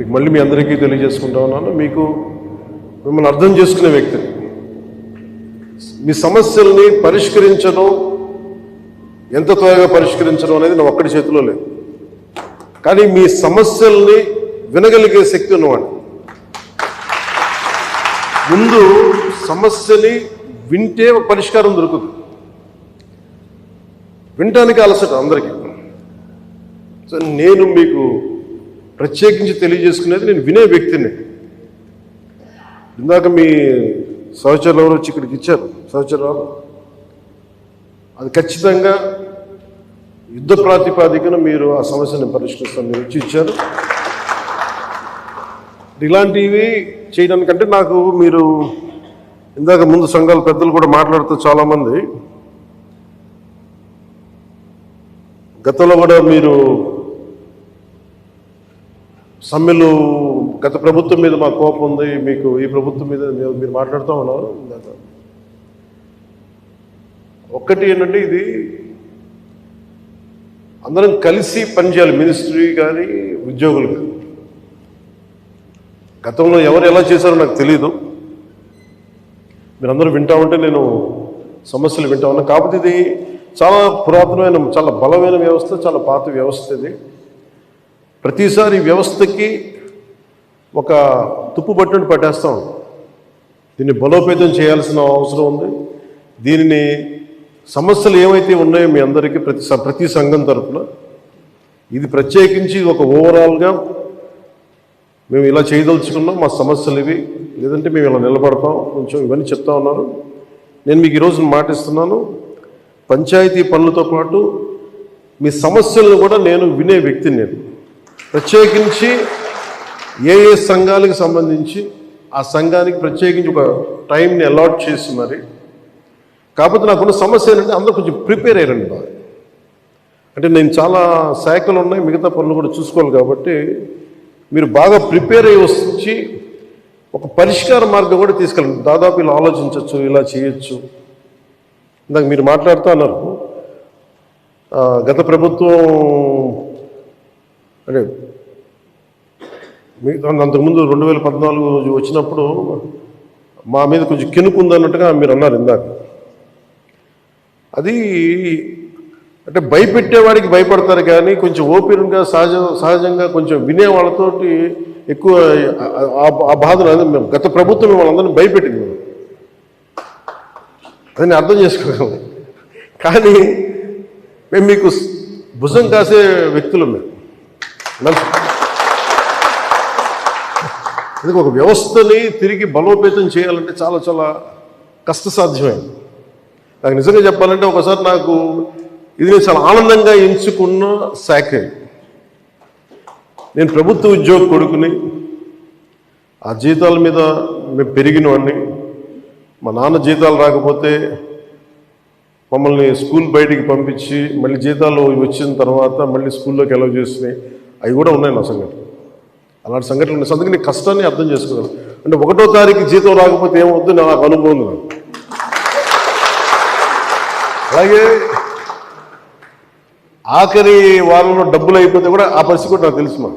మీకు మళ్ళీ మీ అందరికీ తెలియజేసుకుంటా ఉన్నాను. మీకు మిమ్మల్ని అర్థం చేసుకునే వ్యక్తిని మీ సమస్యల్ని పరిష్కరించడం ఎంత త్వరగా పరిష్కరించడం అనేది నా ఒక్కడి చేతిలో లేదు. కానీ మీ సమస్యల్ని వినగలిగే శక్తి ఉన్నవాడు ముందు సమస్యని వింటే పరిష్కారం దొరుకుతుంది. వినటానికి అలసట అందరికీ. సో నేను మీకు ప్రత్యేకించి తెలియజేసుకునేది నేను వినే వ్యక్తిని. ఇందాక మీ సహచరులు ఎవరు వచ్చి ఇక్కడికి ఇచ్చారు. సహచరులు అది ఖచ్చితంగా యుద్ధ ప్రాతిపాదికన మీరు ఆ సమస్యను పరిష్కరిస్తాను మీరు వచ్చి ఇచ్చారు. ఇలాంటివి చేయడానికంటే నాకు మీరు ఇందాక ముందు సంఘాల పెద్దలు కూడా మాట్లాడుతూ చాలామంది. గతంలో కూడా మీరు సమ్మెలు గత ప్రభుత్వం మీద మా కోపం ఉంది మీకు ఈ ప్రభుత్వం మీద మీరు- మాట్లాడుతూ ఉన్నారు ఒక్కటి ఏంటంటే ఇది అందరం కలిసి పనిచేయాలి మినిస్ట్రీ కానీ ఉద్యోగులు కానీ. గతంలో ఎవరు ఎలా చేశారో నాకు తెలియదు మీరందరూ వింటా ఉంటే నేను సమస్యలు వింటా ఉన్నా. కాకపోతే ఇది చాలా పురాతనమైన చాలా బలమైన వ్యవస్థ చాలా పాత వ్యవస్థ ఇది. ప్రతిసారి వ్యవస్థకి ఒక తుప్పు పట్టుని పట్టేస్తాం. దీన్ని బలోపేతం చేయాల్సిన అవసరం ఉంది. దీనిని సమస్యలు ఏమైతే ఉన్నాయో మీ అందరికీ ప్రతి ప్రతి సంఘం తరపున ఇది ప్రత్యేకించి ఒక ఓవరాల్గా మేము ఇలా చేయదలుచుకున్నాం. మా సమస్యలు ఇవి. లేదంటే మేము ఇలా నిలబడతాం. కొంచెం ఇవన్నీ చెప్తా ఉన్నారు. నేను మీకు ఈరోజు మాటిస్తున్నాను. పంచాయతీ పనులతో పాటు మీ సమస్యలను కూడా నేను వినే వ్యక్తిని నేను. ప్రత్యేకించి ఏ ఏ సంఘాలకు సంబంధించి ఆ సంఘానికి ప్రత్యేకించి ఒక టైంని అలాట్ చేసి మరి కాకపోతే నాకున్న సమస్య ఏంటంటే అందరూ కొంచెం ప్రిపేర్ అయ్యారండి బాగా. అంటే నేను చాలా శాఖలు ఉన్నాయి మిగతా పనులు కూడా చూసుకోవాలి కాబట్టి మీరు బాగా ప్రిపేర్ అయ్యి వచ్చి ఒక పరిష్కార మార్గం కూడా తీసుకెళ్ళండి. దాదాపు ఇలా ఆలోచించవచ్చు ఇలా చేయొచ్చు. ఇందాక మీరు మాట్లాడుతూ అన్నారు గత ప్రభుత్వం అంటే మీ అంతకుముందు రెండు వేల పద్నాలుగు వచ్చినప్పుడు మా మీద కొంచెం కినుకుందన్నట్టుగా మీరు అన్నారు ఇందాక. అది అంటే భయపెట్టేవాడికి భయపడతారు కానీ కొంచెం ఓపెన్గా సహజ సహజంగా కొంచెం వినే వాళ్ళతోటి ఎక్కువ ఆ- బాధను బాధలు మేము గత ప్రభుత్వం వాళ్ళందరినీ భయపెట్టింది. మేము దాన్ని అర్థం చేసుకోగలం కానీ మేము మీకు భుజం కాసే వ్యక్తులు మేము. నలుసు. ఒక వ్యవస్థని తిరిగి బలోపేతం చేయాలంటే చాలా చాలా కష్టసాధ్యమైంది. నాకు నిజంగా చెప్పాలంటే ఒకసారి నాకు ఇది నేను చాలా ఆనందంగా ఎంచుకున్న శాఖ. నేను ప్రభుత్వ ఉద్యోగ కొడుకుని ఆ జీతాల మీద మేము పెరిగినవాడిని. మా నాన్న జీతాలు రాకపోతే మమ్మల్ని స్కూల్ బయటికి పంపించి మళ్ళీ జీతాలు వచ్చిన తర్వాత మళ్ళీ స్కూల్లోకి ఎలవ్ చేసినాయి అవి కూడా ఉన్నాయి నా సంఘటన అలాంటి సంఘటనలు ఉన్నాయి. అందుకే నీ కష్టాన్ని అర్థం చేసుకోగలను అంటే ఒకటో తారీఖు జీతం రాకపోతే ఏమవుద్దు? నాకు అనుభవం అలాగే ఆఖరి వారంలో డబ్బులు అయిపోతే కూడా ఆ పరిస్థితి కూడా నాకు తెలుసు మనం